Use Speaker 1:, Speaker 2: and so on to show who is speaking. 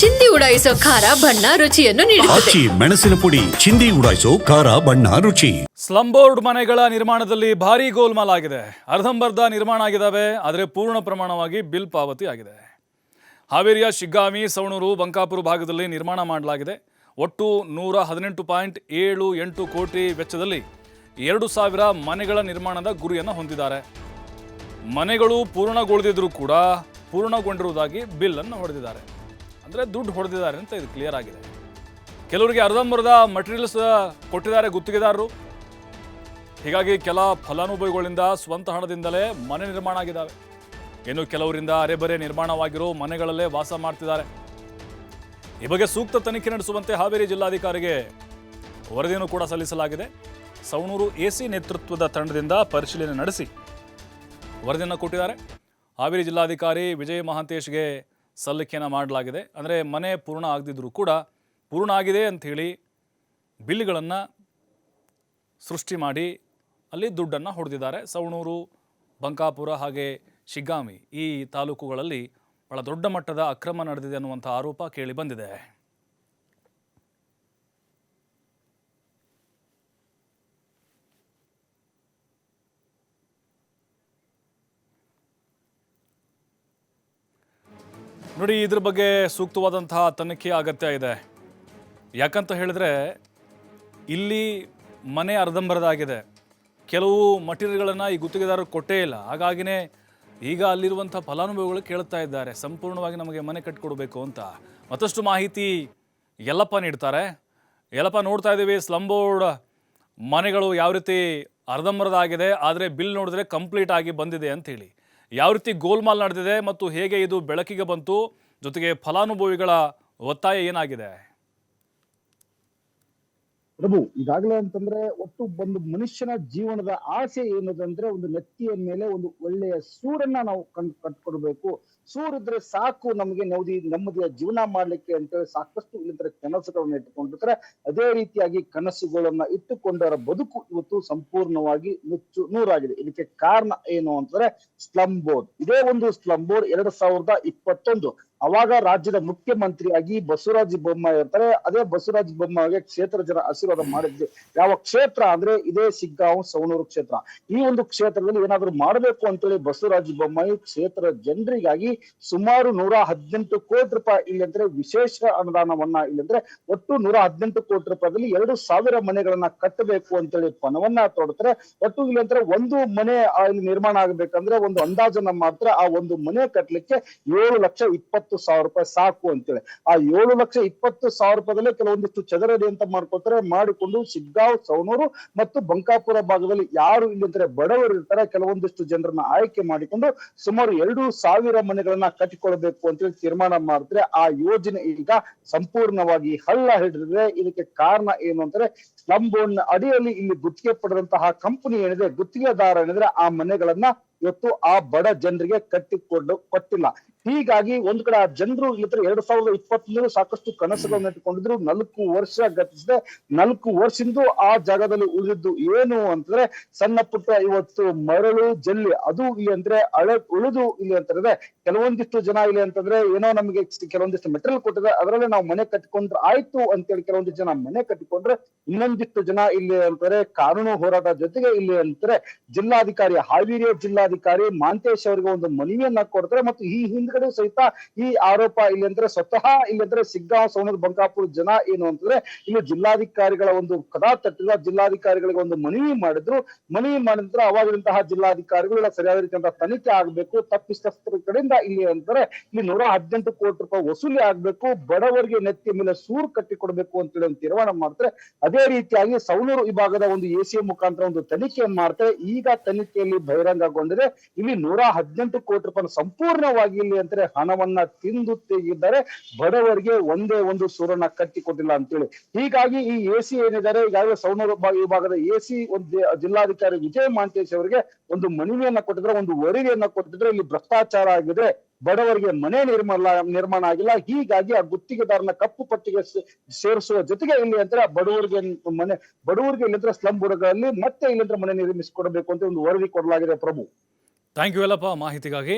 Speaker 1: ಚಿಂದಿ ಉಡಾಯಿಸೋ ಖಾರ ಬಣ್ಣ ರುಚಿಯನ್ನು ನೀಡುತ್ತದೆ.
Speaker 2: ಆಚಿ ಮೆಣಸಿನ ಪುಡಿ ಚಿಂದಿ ಉಡಾಯಿಸೋ ಖಾರ ಬಣ್ಣ ರುಚಿ.
Speaker 3: ಸ್ಲಂ ಬೋರ್ಡ್ ಮನೆಗಳ ನಿರ್ಮಾಣದಲ್ಲಿ ಭಾರಿ ಗೋಲ್ಮಾಲ್ ಆಗಿದೆ ಅರ್ಧಂಬರ್ಧ ನಿರ್ಮಾಣ ಆಗಿದ್ದಾವೆ ಆದರೆ ಪೂರ್ಣ ಪ್ರಮಾಣವಾಗಿ ಬಿಲ್ ಪಾವತಿ ಆಗಿದೆ ಹಾವೇರಿಯ ಶಿಗ್ಗಾವಿ ಸವಣೂರು ಬಂಕಾಪುರ ಭಾಗದಲ್ಲಿ ನಿರ್ಮಾಣ ಮಾಡಲಾಗಿದೆ. ಒಟ್ಟು ನೂರ ಹದಿನೆಂಟು ಪಾಯಿಂಟ್ ಏಳು ಎಂಟು ಕೋಟಿ ವೆಚ್ಚದಲ್ಲಿ ಎರಡು ಸಾವಿರ ಮನೆಗಳ ನಿರ್ಮಾಣದ ಗುರಿಯನ್ನು ಹೊಂದಿದ್ದಾರೆ. ಮನೆಗಳು ಪೂರ್ಣಗೊಳ್ಳದಿದ್ದರೂ ಕೂಡ ಪೂರ್ಣಗೊಂಡಿರುವುದಾಗಿ ಬಿಲ್ಲನ್ನು ಹೊಡೆದಿದ್ದಾರೆ. ಅಂದರೆ ದುಡ್ಡು ಹೊಡೆದಿದ್ದಾರೆ ಅಂತ ಇದು ಕ್ಲಿಯರ್ ಆಗಿದೆ. ಕೆಲವರಿಗೆ ಅರ್ಧಂಬರ್ಧ ಮಟೀರಿಯಲ್ಸ್ ಕೊಟ್ಟಿದ್ದಾರೆ ಗುತ್ತಿಗೆದಾರರು. ಹೀಗಾಗಿ ಕೆಲ ಫಲಾನುಭವಿಗಳಿಂದ ಸ್ವಂತ ಹಣದಿಂದಲೇ ಮನೆ ನಿರ್ಮಾಣ ಆಗಿದ್ದಾವೆ. ಇನ್ನು ಕೆಲವರಿಂದ ಅರೆಬರೆ ನಿರ್ಮಾಣವಾಗಿರೋ ಮನೆಗಳಲ್ಲೇ ವಾಸ ಮಾಡ್ತಿದ್ದಾರೆ. ಈ ಬಗ್ಗೆ ಸೂಕ್ತ ತನಿಖೆ ನಡೆಸುವಂತೆ ಹಾವೇರಿ ಜಿಲ್ಲಾಧಿಕಾರಿಗೆ ವರದಿಯನ್ನು ಕೂಡ ಸಲ್ಲಿಸಲಾಗಿದೆ. ಸವಣೂರು ಎಸಿ ನೇತೃತ್ವದ ತಂಡದಿಂದ ಪರಿಶೀಲನೆ ನಡೆಸಿ ವರದಿಯನ್ನು ಕೊಟ್ಟಿದ್ದಾರೆ. ಹಾವೇರಿ ಜಿಲ್ಲಾಧಿಕಾರಿ ವಿಜಯ ಮಹಾಂತೇಶ್ಗೆ ಸಲ್ಲಿಕೆಯನ್ನು ಮಾಡಲಾಗಿದೆ. ಅಂದರೆ ಮನೆ ಪೂರ್ಣ ಆಗದಿದ್ದರೂ ಕೂಡ ಪೂರ್ಣ ಆಗಿದೆ ಅಂಥೇಳಿ ಬಿಲ್ಗಳನ್ನು ಸೃಷ್ಟಿ ಮಾಡಿ ಅಲ್ಲಿ ದುಡ್ಡನ್ನು ಹೊಡೆದಿದ್ದಾರೆ. ಸವಣೂರು, ಬಂಕಾಪುರ ಹಾಗೆ ಶಿಗ್ಗಾಮಿ ಈ ತಾಲೂಕುಗಳಲ್ಲಿ ಭಾಳ ದೊಡ್ಡ ಮಟ್ಟದ ಅಕ್ರಮ ನಡೆದಿದೆ ಅನ್ನುವಂಥ ಆರೋಪ ಕೇಳಿ ಬಂದಿದೆ. ನೋಡಿ, ಇದ್ರ ಬಗ್ಗೆ ಸೂಕ್ತವಾದಂತಹ ತನಿಖೆ ಅಗತ್ಯ ಇದೆ. ಯಾಕಂತ ಹೇಳಿದ್ರೆ, ಇಲ್ಲಿ ಮನೆ ಅರ್ಧಂಬರದಾಗಿದೆ. ಕೆಲವು ಮಟೀರಿಯಲ್ಗಳನ್ನು ಈ ಗುತ್ತಿಗೆದಾರರು ಕೊಟ್ಟೇ ಇಲ್ಲ. ಹಾಗಾಗಿನೇ ಈಗ ಅಲ್ಲಿರುವಂಥ ಫಲಾನುಭವಿಗಳು ಕೇಳ್ತಾ ಇದ್ದಾರೆ. ಸಂಪೂರ್ಣವಾಗಿ ನಮಗೆ ಮನೆ ಕಟ್ಟಿಕೊಡ್ಬೇಕು ಅಂತ. ಮತ್ತಷ್ಟು ಮಾಹಿತಿ ಎಲ್ಲಪ್ಪ ನೀಡ್ತಾರೆ. ಎಲ್ಲಪ್ಪ ನೋಡ್ತಾ ಇದ್ದೀವಿ ಸ್ಲಂಬೋರ್ಡ್ ಮನೆಗಳು ಯಾವ ರೀತಿ ಅರ್ಧಂಬರದಾಗಿದೆ, ಆದರೆ ಬಿಲ್ ನೋಡಿದ್ರೆ ಕಂಪ್ಲೀಟ್ ಆಗಿ ಬಂದಿದೆ ಅಂತ ಹೇಳಿ. ಯಾವ ರೀತಿ ಗೋಲ್ಮಾಲ್ ನಡೆದಿದೆ ಮತ್ತು ಹೇಗೆ ಇದು ಬೆಳಕಿಗೆ ಬಂತು ಜೊತೆಗೆ ಫಲಾನುಭವಿಗಳ ಒತ್ತಾಯ ಏನಾಗಿದೆ?
Speaker 4: ಪ್ರಭು, ಈಗಾಗಲೇ ಅಂತಂದ್ರೆ ಒಟ್ಟು ಒಂದು ಮನುಷ್ಯನ ಜೀವನದ ಆಸೆ ಏನದಂದ್ರೆ ಒಂದು ನೆತ್ತಿಯ ಮೇಲೆ ಒಂದು ಒಳ್ಳೆಯ ಸೂರನ್ನ ನಾವು ಕಂಡು ಕಟ್ಕೊಡ್ಬೇಕು. ಸೂರಿದ್ರೆ ಸಾಕು ನಮಗೆ ನೆಮ್ಮದಿ ನೆಮ್ಮದಿಯ ಜೀವನ ಮಾಡ್ಲಿಕ್ಕೆ ಅಂತೇಳಿ ಸಾಕಷ್ಟು ಇಲ್ಲಿಂದ ಕನಸುಗಳನ್ನ ಇಟ್ಟುಕೊಂಡಿರ್ತಾರೆ. ಅದೇ ರೀತಿಯಾಗಿ ಕನಸುಗಳನ್ನ ಇಟ್ಟುಕೊಂಡವರ ಬದುಕು ಇವತ್ತು ಸಂಪೂರ್ಣವಾಗಿ ನುಚ್ಚು ನೂರಾಗಿದೆ. ಇದಕ್ಕೆ ಕಾರಣ ಏನು ಅಂತಂದ್ರೆ ಸ್ಲಂ ಬೋರ್ಡ್ ಇದೇ ಒಂದು ಸ್ಲಂ ಬೋರ್ಡ್ ಎರಡ್ ಸಾವಿರದ ಇಪ್ಪತ್ತೊಂದು. ಅವಾಗ ರಾಜ್ಯದ ಮುಖ್ಯಮಂತ್ರಿಯಾಗಿ ಬಸವರಾಜ ಬೊಮ್ಮಾಯಿ ಇರ್ತಾರೆ ಅದೇ ಬಸವರಾಜ ಬೊಮ್ಮಾಯಿಗೆ ಕ್ಷೇತ್ರ ಜನ ಆಶೀರ್ವಾದ ಮಾಡಿದ್ರು ಯಾವ ಕ್ಷೇತ್ರ ಅಂದ್ರೆ ಇದೇ ಸಿಗ್ಗಾಂವ್ ಸವಣೂರು ಕ್ಷೇತ್ರ. ಈ ಒಂದು ಕ್ಷೇತ್ರದಲ್ಲಿ ಏನಾದ್ರು ಮಾಡಬೇಕು ಅಂತೇಳಿ ಬಸವರಾಜ ಬೊಮ್ಮಾಯಿ ಕ್ಷೇತ್ರ ಜನರಿಗಾಗಿ ಸುಮಾರು ನೂರ ಹದಿನೆಂಟು ಕೋಟಿ ರೂಪಾಯಿ ಇಲ್ಲಂದ್ರೆ ವಿಶೇಷ ಅನುದಾನವನ್ನ ಇಲ್ಲಂದ್ರೆ ಒಟ್ಟು ನೂರ ಹದಿನೆಂಟು ಕೋಟಿ ರೂಪಾಯಿದಲ್ಲಿ ಎರಡು ಸಾವಿರ ಮನೆಗಳನ್ನ ಕಟ್ಟಬೇಕು ಅಂತೇಳಿ ಪಣವನ್ನ ತೊಡ್ತಾರೆ. ಒಟ್ಟು ಇಲ್ಲಂದ್ರೆ ಒಂದು ಮನೆ ನಿರ್ಮಾಣ ಆಗ್ಬೇಕಂದ್ರೆ ಒಂದು ಅಂದಾಜನ್ನ ಮಾಡ್ತಾರೆ ಆ ಒಂದು ಮನೆ ಕಟ್ಟಲಿಕ್ಕೆ ಏಳು ಲಕ್ಷ ಇಪ್ಪತ್ತು ಸಾವಿರ ರೂಪಾಯಿ ಸಾಕು ಅಂತೇಳಿ. ಆ ಏಳು ಲಕ್ಷ ಇಪ್ಪತ್ತು ಸಾವಿರ ರೂಪಾಯಿ ಕೆಲವೊಂದಿಷ್ಟು ಚದರಡಿ ಅಂತ ಮಾಡ್ಕೊತಾರೆ ಮಾಡಿಕೊಂಡು ಸಿಗ್ಗಾವ್ ಸವಣೂರು ಮತ್ತು ಬಂಕಾಪುರ ಭಾಗದಲ್ಲಿ ಯಾರು ಇಲ್ಲಿದ್ರೆ ಬಡವರು ಇರ್ತಾರೆ. ಕೆಲವೊಂದಿಷ್ಟು ಜನರನ್ನ ಆಯ್ಕೆ ಮಾಡಿಕೊಂಡು ಸುಮಾರು ಎರಡು ಸಾವಿರ ಮನೆಗಳನ್ನ ಕಟ್ಟಿಕೊಳ್ಬೇಕು ಅಂತೇಳಿ ತೀರ್ಮಾನ ಮಾಡಿದ್ರೆ ಆ ಯೋಜನೆ ಈಗ ಸಂಪೂರ್ಣವಾಗಿ ಹಳ್ಳ ಹಿಡಿದ್ರೆ ಇದಕ್ಕೆ ಕಾರಣ ಏನು ಅಂತಂದ್ರೆ ಸ್ಲಂ ಬೋರ್ಡ್ ಅಡಿಯಲ್ಲಿ ಇಲ್ಲಿ ಗುತ್ತಿಗೆ ಪಡೆದಂತಹ ಕಂಪನಿ ಏನಿದೆ, ಗುತ್ತಿಗೆದಾರ ಏನಿದ್ರೆ ಆ ಮನೆಗಳನ್ನ ಇವತ್ತು ಆ ಬಡ ಜನರಿಗೆ ಕಟ್ಟಿಕೊಂಡು ಕೊಟ್ಟಿಲ್ಲ. ಹೀಗಾಗಿ ಒಂದ್ ಕಡೆ ಆ ಜನರು ಇವತ್ತು ಎರಡ್ ಸಾವಿರದ ಇಪ್ಪತ್ತೊಂದರ ಸಾಕಷ್ಟು ಕನಸುಗಳನ್ನ ಇಟ್ಟುಕೊಂಡಿದ್ರು. ನಾಲ್ಕು ವರ್ಷ ಗತಿಸಿದೆ. ನಾಲ್ಕು ವರ್ಷದಿಂದ ಆ ಜಾಗದಲ್ಲಿ ಉಳಿದಿದ್ದು ಏನು ಅಂತಂದ್ರೆ ಸಣ್ಣ ಪುಟ್ಟ ಇವತ್ತು ಮರಳು, ಜಲ್ಲಿ ಅದು ಇಲ್ಲಿ ಅಂದ್ರೆ ಅಳೆ ಉಳಿದು ಇಲ್ಲಿ ಅಂತಂದ್ರೆ ಕೆಲವೊಂದಿಷ್ಟು ಜನ ಇಲ್ಲಿ ಅಂತಂದ್ರೆ ಏನೋ ನಮಗೆ ಕೆಲವೊಂದಿಷ್ಟು ಮೆಟೀರಿಯಲ್ ಕೊಟ್ಟಿದೆ ಅದರಲ್ಲಿ ನಾವು ಮನೆ ಕಟ್ಟಿಕೊಂಡ್ರೆ ಆಯ್ತು ಅಂತೇಳಿ ಕೆಲವೊಂದಿಷ್ಟು ಜನ ಮನೆ ಕಟ್ಟಿಕೊಂಡ್ರೆ ಇನ್ನೊಂದಿಷ್ಟು ಜನ ಇಲ್ಲಿ ಅಂತಾರೆ ಕಾನೂನು ಹೋರಾಟ ಜೊತೆಗೆ ಇಲ್ಲಿ ಅಂತಾರೆ ಜಿಲ್ಲಾಧಿಕಾರಿ ಹಾವೇರಿಯ ಜಿಲ್ಲಾಧಿಕಾರಿ ಮಾಂತೇಶ್ ಅವರಿಗೆ ಒಂದು ಮನವಿಯನ್ನ ಕೊಡ್ತಾರೆ ಮತ್ತು ಈ ಹಿಂದ್ಗಡೆ ಸಹಿತ ಈ ಆರೋಪ ಇಲ್ಲಿ ಅಂದ್ರೆ ಸ್ವತಃ ಇಲ್ಲಿ ಅಂದ್ರೆ ಸಿಗ್ಗಾಂವ್ ಸೋಣದ ಬಂಕಾಪುರ ಜನ ಏನು ಅಂತಂದ್ರೆ ಇಲ್ಲಿ ಜಿಲ್ಲಾಧಿಕಾರಿಗಳ ಒಂದು ಕದಾ ತಟ್ಟಿದ ಜಿಲ್ಲಾಧಿಕಾರಿಗಳಿಗೆ ಒಂದು ಮನವಿ ಮಾಡಿದ್ರು. ಮನವಿ ಮಾಡಿದ್ರೆ ಅವಾಗಿನಂತಹ ಜಿಲ್ಲಾಧಿಕಾರಿಗಳು ಸರಿಯಾದ ರೀತಿಯಂತಹ ತನಿಖೆ ಆಗ್ಬೇಕು. ತಪ್ಪಿತಸ್ಥರ ಕಡೆಯಿಂದ ಇಲ್ಲಿ ಅಂತಾರೆ ಇಲ್ಲಿ ನೂರ ಹದಿನೆಂಟು ಕೋಟಿ ರೂಪಾಯಿ ವಸೂಲಿ ಆಗ್ಬೇಕು. ಬಡವರಿಗೆ ನೆತ್ತಿ ಮೇಲೆ ಸೂರು ಕಟ್ಟಿ ಕೊಡಬೇಕು ಅಂತೇಳಿ ಒಂದು ತೀರ್ಮಾನ ಮಾಡ್ತಾರೆ. ಅದೇ ರೀತಿಯಾಗಿ ಸೌಲೂರು ವಿಭಾಗದ ಒಂದು ಎಸಿಎಂ ಮುಖಾಂತರ ಒಂದು ತನಿಖೆ ಮಾಡ್ತಾರೆ. ಈಗ ತನಿಖೆಯಲ್ಲಿ ಬಹಿರಂಗಗೊಂಡಿದೆ. ಇಲ್ಲಿ ನೂರ ಹದಿನೆಂಟು ಕೋಟಿ ರೂಪಾಯಿ ಸಂಪೂರ್ಣವಾಗಿ ಇಲ್ಲಿ ಅಂತಾರೆ ಹಣವನ್ನ ತಿಂದು ತೆಗಿದ್ದಾರೆ ಬಡವರಿಗೆ ಒಂದೇ ಒಂದು ಸೂರನ್ನ ಕಟ್ಟಿ ಕೊಟ್ಟಿಲ್ಲ ಅಂತೇಳಿ. ಹೀಗಾಗಿ ಈ ಎಸಿ ಏನಿದ್ದಾರೆ, ಈಗಾಗಲೇ ಸವಣೂರು ವಿಭಾಗದ ವಿಭಾಗದ ಎಸಿ ಒಂದು ಜಿಲ್ಲಾಧಿಕಾರಿ ವಿಜಯ ಮಾಂತೇಶ್ ಅವರಿಗೆ ಒಂದು ಮನವಿಯನ್ನ ಕೊಟ್ಟಿದ್ರೆ, ಒಂದು ವರದಿಯನ್ನ ಕೊಟ್ಟಿದ್ರೆ. ಇಲ್ಲಿ ಭ್ರಷ್ಟಾಚಾರ ಆಗಿದೆ, ಬಡವರಿಗೆ ಮನೆ ನಿರ್ಮಾಣ ನಿರ್ಮಾಣ ಆಗಿಲ್ಲ. ಹೀಗಾಗಿ ಆ ಗುತ್ತಿಗೆದಾರನ ಕಪ್ಪು ಪಟ್ಟಿಗೆ ಸೇರಿಸುವ ಜೊತೆಗೆ ಇಲ್ಲಿ ಅಂದ್ರೆ ಬಡವರಿಗೆ ಮನೆ ಬಡವರಿಗೆ ಇಲ್ಲಿಂದ್ರೆ ಸ್ಲಂ ಬುಡಗಳಲ್ಲಿ ಮತ್ತೆ ಇಲ್ಲಿಂದ್ರೆ ಮನೆ ನಿರ್ಮಿಸಿಕೊಡಬೇಕು ಅಂತ ಒಂದು ವರದಿ ಕೊಡಲಾಗಿದೆ ಪ್ರಭು.
Speaker 3: ಥ್ಯಾಂಕ್ ಯು ಎಲ್ಲಪ್ಪ ಮಾಹಿತಿಗಾಗಿ.